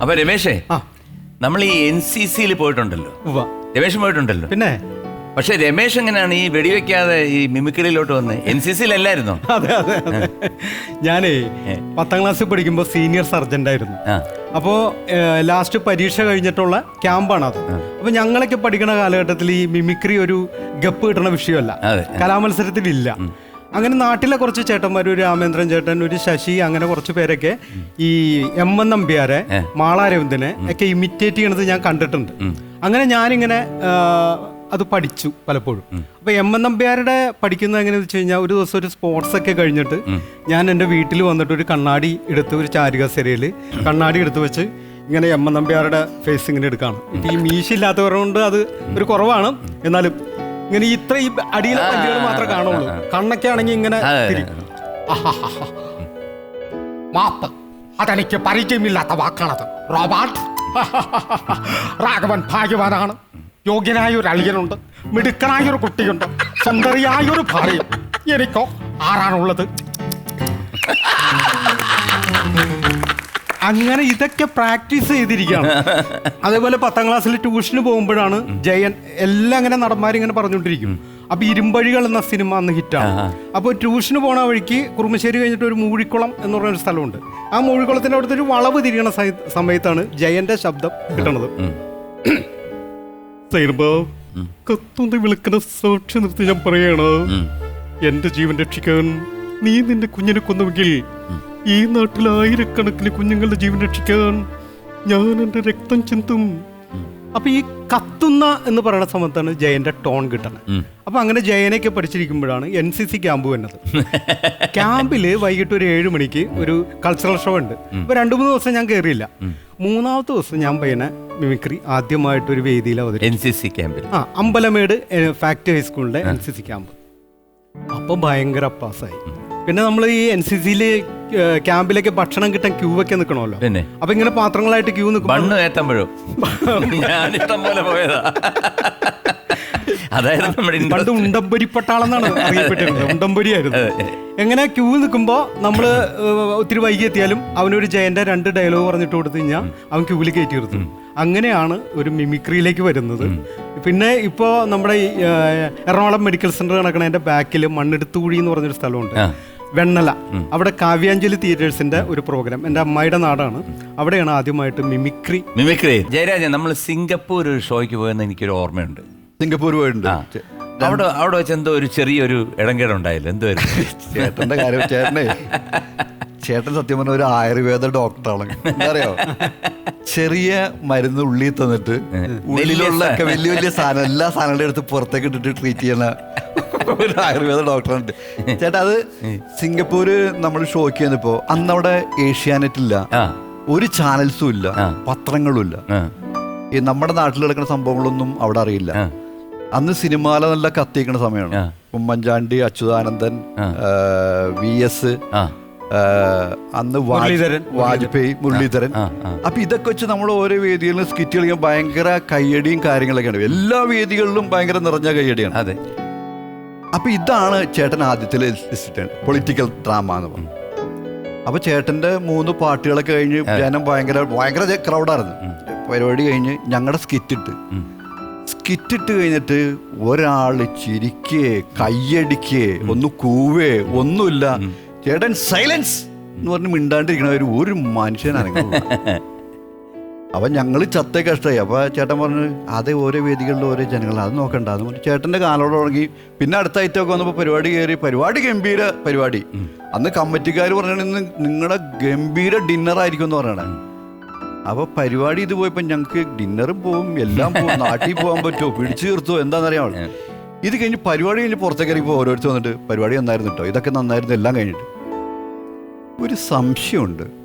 അപ്പൊ രമേശേ ആ. നമ്മൾ ഈ എൻ സി സിയിൽ പോയിട്ടുണ്ടല്ലോ. ഉവ്വ. രമേശ് പോയിട്ടുണ്ടല്ലോ. പിന്നെ? പക്ഷെ രമേശ് എങ്ങനെയാണ് ഈ വെടിവെക്കാതെ ഈ മിമിക്രിയിലോട്ട് വന്ന്? എൻ സി സിയിലല്ലായിരുന്നോ അതെ അതെ അതെ. ഞാനേ പത്താം ക്ലാസ്സിൽ പഠിക്കുമ്പോൾ സീനിയർ സർജന്റ് ആയിരുന്നു ആ അപ്പോൾ ലാസ്റ്റ് പരീക്ഷ കഴിഞ്ഞിട്ടുള്ള ക്യാമ്പാണ് അത്. അപ്പോൾ ഞങ്ങളൊക്കെ പഠിക്കുന്ന കാലഘട്ടത്തിൽ ഈ മിമിക്രി ഒരു ഗപ്പ് കിട്ടണ വിഷയമല്ല. കലാമത്സരത്തിൽ കലാമത്സരത്തിലില്ല. അങ്ങനെ നാട്ടിലെ കുറച്ച് ചേട്ടന്മാർ ഒരു രാമേന്ദ്രൻ ചേട്ടൻ ഒരു ശശി അങ്ങനെ കുറച്ച് പേരൊക്കെ ഈ എം എൻ നമ്പ്യാരെ മാളാരവിന്ദനെ ഒക്കെ ഇമിറ്റേറ്റ് ചെയ്യണത് ഞാൻ കണ്ടിട്ടുണ്ട്. അങ്ങനെ ഞാനിങ്ങനെ അത് പഠിച്ചു പലപ്പോഴും. അപ്പൊ എം എൻ നമ്പ്യാരുടെ പഠിക്കുന്നത് എങ്ങനെയാന്ന് വെച്ച് കഴിഞ്ഞാൽ ഒരു ദിവസം ഒരു സ്പോർട്സ് ഒക്കെ കഴിഞ്ഞിട്ട് ഞാൻ എന്റെ വീട്ടിൽ വന്നിട്ട് ഒരു കണ്ണാടി എടുത്ത് ഒരു ചാരികസരയിൽ കണ്ണാടി എടുത്ത് വെച്ച് ഇങ്ങനെ എം എൻ നമ്പ്യാരുടെ ഫേസ് ഇങ്ങനെ എടുക്കുകയാണ് ഈ മീശില്ലാത്തവരുകൊണ്ട് അത് ഒരു കുറവാണ്. എന്നാലും ഇങ്ങനെ ഇത്രയും അടിയിലെ പല്ലുകൾ മാത്രമേ കാണുള്ളൂ. കണ്ണൊക്കെ ആണെങ്കിൽ ഇങ്ങനെ. മാപ്പ്. അതെനിക്ക് പരിചയമില്ലാത്ത വാക്കാണത്. റോബാട്ട് രാഘവൻ ഭാഗ്യവാനാണ്. യോഗ്യനായ ഒരു അളിയനുണ്ട്. മിടുക്കനായ ഒരു കുട്ടിയുണ്ട്. സുന്ദരിയായ ഒരു ഭാര്യ എനിക്കോ ആരാണുള്ളത്? അങ്ങനെ ഇതൊക്കെ പ്രാക്ടീസ് ചെയ്തിരിക്കുകയാണ്. അതേപോലെ പത്താം ക്ലാസ്സിൽ ട്യൂഷന് പോകുമ്പോഴാണ് ജയൻ എല്ലാം ഇങ്ങനെ നടന്മാരിങ്ങനെ പറഞ്ഞുകൊണ്ടിരിക്കും. അപ്പൊ ഇരുമ്പഴികൾ എന്ന സിനിമ അന്ന് ഹിറ്റാണ് അപ്പോൾ ട്യൂഷന് പോണ വഴിക്ക് കുറുമശ്ശേരി കഴിഞ്ഞിട്ട് ഒരു മൂഴിക്കുളം എന്ന് ഒരു സ്ഥലമുണ്ട്. ആ മൂഴിക്കുളത്തിന്റെ അവിടുത്തെ ഒരു വളവ് തിരിയണ സമയത്താണ് ജയന്റെ ശബ്ദം കിട്ടണത്. കത്തുന്ന വിളക്കിനെ സാക്ഷി നിർത്തി ഞാൻ പറയാണ്. എന്റെ ജീവൻ രക്ഷിക്കാൻ നീ നിന്റെ കുഞ്ഞിനെ കൊന്നുവെങ്കിൽ ഈ നാട്ടിൽ ആയിരക്കണക്കിന് കുഞ്ഞുങ്ങളുടെ ജീവൻ രക്ഷിക്കാൻ ഞാൻ എന്റെ രക്തം ചിന്തും അപ്പൊ ഈ കത്തുന്ന എന്ന് പറയുന്ന സമയത്താണ് ജയന്റെ ടോൺ കിട്ടുന്നത്. അപ്പൊ അങ്ങനെ ജയനൊക്കെ പഠിച്ചിരിക്കുമ്പോഴാണ് എൻ സി സി ക്യാമ്പ് വന്നത് ക്യാമ്പിൽ വൈകിട്ട് ഒരു ഏഴ് മണിക്ക് ഒരു കൾച്ചറൽ ഷോ ഉണ്ട്. അപ്പൊ രണ്ടു മൂന്ന് ദിവസം ഞാൻ കയറിയില്ല മൂന്നാമത്തെ ദിവസം ഞാൻ പയ്യനെ മിമിക്രി ആദ്യമായിട്ട് ഒരു വേദിയിൽ അവതരിപ്പിച്ചു എൻ സി സി ക്യാമ്പിൽ ആ അമ്പലമേട് ഫാക്ടറി ഹൈസ്കൂളിന്റെ എൻ സി സി ക്യാമ്പ് അപ്പൊ ഭയങ്കര പാസ്സായി പിന്നെ നമ്മൾ ഈ എൻ സി സിയിൽ ക്യാമ്പിലേക്ക് ഭക്ഷണം കിട്ടാൻ ക്യൂ ഒക്കെ നിൽക്കണമല്ലോ പിന്നെ? അപ്പൊ ഇങ്ങനെ പാത്രങ്ങളായിട്ട് ക്യൂ നിൽക്കും മണ്ണ് ഏത്തമ്പഴോ ഞാൻ ഇഷ്ടം പോലെ പോയതാ. അതായിരുന്നു നമ്മുടെ പണ്ട്. ഉണ്ടംപൊരി അറിയപ്പെട്ടിരുന്നത്. ഉണ്ടംപൊരി ആയിരുന്നു എങ്ങനെ ക്യൂ നിൽക്കുമ്പോ നമ്മൾ ഒത്തിരി വൈകി എത്തിയാലും അവനൊരു ജയന്റെ രണ്ട് ഡയലോഗ് പറഞ്ഞിട്ട് കൊടുത്തു കഴിഞ്ഞാൽ അവൻ ക്യൂവിൽ കയറ്റി നിർത്തും. അങ്ങനെയാണ് ഒരു മിമിക്രിയിലേക്ക് വരുന്നത്. പിന്നെ ഇപ്പോ നമ്മുടെ ഈ, എറണാകുളം മെഡിക്കൽ സെന്റർ നടക്കണതിന്റെ ബാക്കിൽ മണ്ണെടുത്തുകുഴി എന്ന് പറഞ്ഞൊരു സ്ഥലമുണ്ട്. വെണ്ണല. അവിടെ കാവ്യാഞ്ജലി തിയേറ്റേഴ്സിന്റെ ഒരു പ്രോഗ്രാം. എന്റെ അമ്മയുടെ നാടാണ്. അവിടെയാണ് ആദ്യമായിട്ട് മിമിക്രി. മിമിക്രി. ജയരാജൻ നമ്മൾ സിംഗപ്പൂർ ഒരു ഷോയ്ക്ക് പോയെന്ന് എനിക്കൊരു ഓർമ്മയുണ്ട്. സിംഗപ്പൂർ പോയിട്ടുണ്ട്. അവിടെ അവിടെ വെച്ച് എന്തോ ഒരു ചെറിയൊരു ഇടങ്കേടുണ്ടായില്ല? എന്തോ ചേട്ടന്റെ കാര്യം ചേട്ടനെ ചേട്ടൻ സത്യം പറഞ്ഞ ഒരു ആയുർവേദ ഡോക്ടറാണ്. എന്താ അറിയോ ചെറിയ മരുന്ന് ഉള്ളിൽ തന്നിട്ട് ഉള്ളിലുള്ള വലിയ വലിയ സാധനം എല്ലാ സാധനങ്ങളും എടുത്ത് പുറത്തേക്ക് ഇട്ടിട്ട് ട്രീറ്റ് ചെയ്യുന്ന ഒരു ആയുർവേദ ഡോക്ടറുണ്ട്. ചേട്ടാ അത് സിംഗപ്പൂര് നമ്മൾ ഷോക്ക് ചെയ്യുന്നപ്പോ അന്ന് അവിടെ ഏഷ്യാനെറ്റ് ഇല്ല. ഒരു ചാനൽസും ഇല്ല. പത്രങ്ങളും ഇല്ല. ഈ നമ്മുടെ നാട്ടിൽ നടക്കുന്ന സംഭവങ്ങളൊന്നും അവിടെ അറിയില്ല. അന്ന് സിനിമാല നല്ല കത്തിക്കുന്ന സമയമാണ് ഉമ്മൻചാണ്ടി അച്യുതാനന്ദൻ. വി എസ് അന്ന്. വാജ്പേയി മുരളീധരൻ. അപ്പൊ ഇതൊക്കെ വെച്ച് നമ്മൾ ഓരോ വേദികളിലും സ്കിറ്റ് കളിക്കാൻ ഭയങ്കര കയ്യടിയും കാര്യങ്ങളൊക്കെയാണ്. എല്ലാ വേദികളിലും ഭയങ്കര നിറഞ്ഞ കയ്യടിയാണ്. അതെ. അപ്പൊ ഇതാണ് ചേട്ടൻ ആദ്യത്തിലെ പൊളിറ്റിക്കൽ ഡ്രാമ എന്ന് പറഞ്ഞു. അപ്പൊ ചേട്ടന്റെ മൂന്ന് പാട്ടുകളൊക്കെ കഴിഞ്ഞ് ജനം ഭയങ്കര ഭയങ്കര ക്രൗഡായിരുന്നു പരിപാടി കഴിഞ്ഞ് ഞങ്ങളുടെ സ്കിറ്റ് ഇട്ട്. സ്കിറ്റ് ഇട്ട് കഴിഞ്ഞിട്ട് ഒരാൾ ചിരിക്കേ കയ്യടിക്കേ ഒന്ന് കൂവേ ഒന്നുമില്ല. ചേട്ടൻ സൈലൻസ് എന്ന് പറഞ്ഞ് മിണ്ടാണ്ടിരിക്കണവര് ഒരു മനുഷ്യനാണ് അപ്പൊ ഞങ്ങൾ ചത്തേ കഷ്ടമായി അപ്പൊ ചേട്ടൻ പറഞ്ഞു അതേ ഓരോ വേദികളിലും ഓരോ ജനങ്ങൾ അത് നോക്കണ്ട. എന്ന് പറഞ്ഞു. ചേട്ടന്റെ കാലോട് തുടങ്ങി പിന്നെ അടുത്ത ഐറ്റം ഒക്കെ വന്നപ്പോൾ പരിപാടി കയറി പരിപാടി ഗംഭീര പരിപാടി. അന്ന് കമ്മിറ്റിക്കാർ പറഞ്ഞു ഇന്ന് നിങ്ങളുടെ ഗംഭീര ഡിന്നർ ആയിരിക്കും എന്ന് പറയണേ അപ്പൊ പരിപാടി ഇത് പോയപ്പോ ഞങ്ങൾക്ക് ഡിന്നറും പോവും എല്ലാം പോവും നാട്ടിൽ പോകാൻ പറ്റുമോ പിടിച്ചു തീർത്തോ എന്താണെന്നറിയാമോ ഇത് കഴിഞ്ഞ് പരിപാടി കഴിഞ്ഞ് പുറത്തേക്ക് ഇറങ്ങിയപ്പോൾ ഓരോരുത്തർ വന്നിട്ട് പരിപാടി നന്നായിരുന്നു കേട്ടോ ഇതൊക്കെ നന്നായിരുന്നു എല്ലാം കഴിഞ്ഞിട്ട്. ഒരു സംശയമുണ്ട്.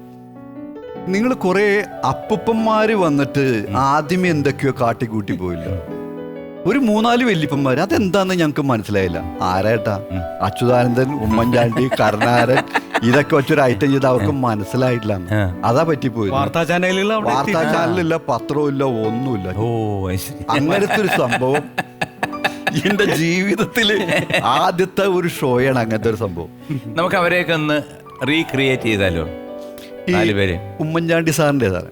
നിങ്ങൾ കുറെ അപ്പുപ്പന്മാര് വന്നിട്ട് ആദ്യമേ എന്തൊക്കെയോ കാട്ടിക്കൂട്ടി പോയില്ല? ഒരു മൂന്നാൽ വല്യപ്പന്മാര്. അതെന്താന്ന് ഞങ്ങൾക്ക് മനസ്സിലായില്ല. ആരേട്ടാ അച്യുതാനന്ദൻ ഉമ്മൻചാണ്ടി കരുണാകരൻ ഇതൊക്കെ വെച്ചൊരു ഐറ്റം ചെയ്ത് അവർക്ക് മനസ്സിലായിട്ടില്ല. അതാ പറ്റിപ്പോയി വാർത്താ ചാനലില്ല വാർത്താ. ചാനലില്ല പത്രവും ഇല്ല ഒന്നുമില്ല. ഓ അങ്ങനത്തെ ഒരു സംഭവം. എന്റെ ജീവിതത്തിൽ ആദ്യത്തെ ഒരു ഷോയാണ് അങ്ങനത്തെ ഒരു സംഭവം. നമുക്ക് അവരെയൊക്കെ ഒന്ന് റീക്രിയേറ്റ് ചെയ്താലോ? പേര്. ഉമ്മൻചാണ്ടി സാറിന്റെ സാറ്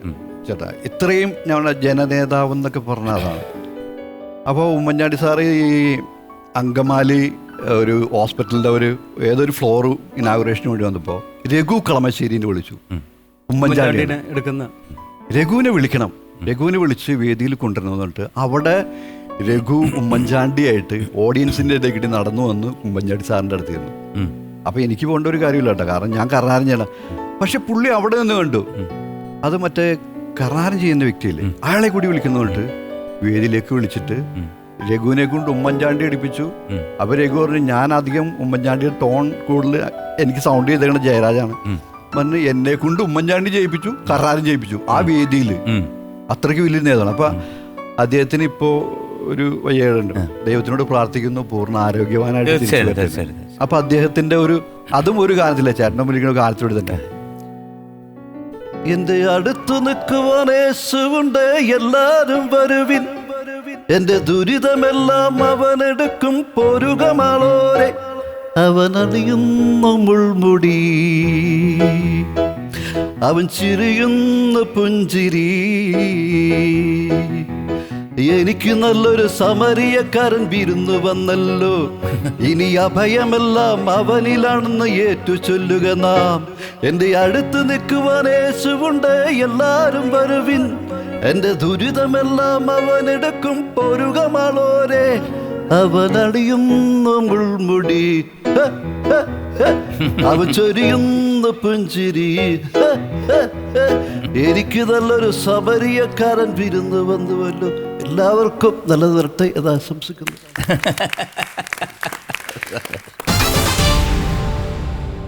ചേട്ടാ ഇത്രയും ഞങ്ങളുടെ ജനനേതാവ് എന്നൊക്കെ പറഞ്ഞ അതാണ് അപ്പോൾ ഉമ്മൻചാണ്ടി സാറ് ഈ അങ്കമാലി ഒരു ഹോസ്പിറ്റലിന്റെ ഒരു ഏതൊരു ഫ്ലോർ ഇനാഗുറേഷന് വേണ്ടി വന്നപ്പോൾ രഘു കളമശ്ശേരിനെ വിളിച്ചു. ഉമ്മൻചാണ്ടി ഉമ്മൻചാണ്ടിനെ എടുക്കുന്ന. രഘുവിനെ വിളിക്കണം. രഘുവിനെ വിളിച്ച് വേദിയിൽ കൊണ്ടുവരണം എന്നിട്ട് പറഞ്ഞിട്ട് അവിടെ രഘു ഉമ്മൻചാണ്ടിയായിട്ട് ഓഡിയൻസിന്റെ ഇടയ്ക്കിട്ട് നടന്നു വന്ന് ഉമ്മൻചാണ്ടി സാറിന്റെ അടുത്ത് ചെന്നു. അപ്പോൾ എനിക്ക് പോകേണ്ട ഒരു കാര്യമില്ല കേട്ടോ. കാരണം ഞാൻ കർണാരൻ പക്ഷെ പുള്ളി അവിടെ നിന്ന് കണ്ടു. അത് മറ്റേ കർണാരം ചെയ്യുന്ന വ്യക്തിയില്ലേ? അയാളെ കൂടി വിളിക്കുന്നു കൊണ്ട് വേദിയിലേക്ക് വിളിച്ചിട്ട് രഘുവിനെ കൊണ്ട് ഉമ്മൻചാണ്ടി അടിപ്പിച്ചു അപ്പൊ രഘു പറഞ്ഞു ഞാൻ അധികം ഉമ്മൻചാണ്ടിയുടെ ടോൺ കൂടുതൽ എനിക്ക് സൗണ്ട് ചെയ്തേക്കണ ജയരാജാണ്. പറഞ്ഞു എന്നെ കൊണ്ട് ഉമ്മൻചാണ്ടി ജയിപ്പിച്ചു കറാരും ജയിപ്പിച്ചു ആ വേദിയിൽ. അത്രയ്ക്ക് വലിയ നേതാണ് അപ്പൊ അദ്ദേഹത്തിന് ഇപ്പോ ഒരു വയ്യേടുണ്ട് ദൈവത്തിനോട് പ്രാർത്ഥിക്കുന്നു പൂർണ ആരോഗ്യവാനായിട്ട്. അപ്പൊ അദ്ദേഹത്തിന്റെ ഒരു അതും ഒരു കാലത്തില്ല ചേട്ടൻ വിളിക്കുന്ന കാലത്തോട് തന്നെ. എന്റെ അടുത്തു നിൽക്കുവാൻ യേശുണ്ട് എല്ലാരും വരുവിൻ. എന്റെ ദുരിതമെല്ലാം അവനെടുക്കും അവൻ അവനണിയുന്ന മുൾമുടി. അവൻ ചിരിയുന്ന പുഞ്ചിരി. എനിക്ക് നല്ലൊരു സമരിയക്കാരൻ വിരുന്നു വന്നല്ലോ. ഇനി അഭയമെല്ലാം അവനിലാണെന്ന് ഏറ്റു ചൊല്ലുക നാം. എന്റെ അടുത്ത് നിൽക്കുവാൻ യേശുവുണ്ട് എല്ലാരും വരുവിൻ. എന്റെ ദുരിതമെല്ലാം അവനെടുക്കും പൊരുകമാളോരെ. അവനടിയുന്നു മുൾമുടി. അവ ചൊരിയുന്ന പുഞ്ചിരി. എനിക്ക് നല്ലൊരു സമരിയക്കാരൻ വിരുന്ന് വന്നുവല്ലോ. എല്ലാവർക്കും നല്ലത് വരട്ടെ എന്ന് ആശംസിക്കുന്നു.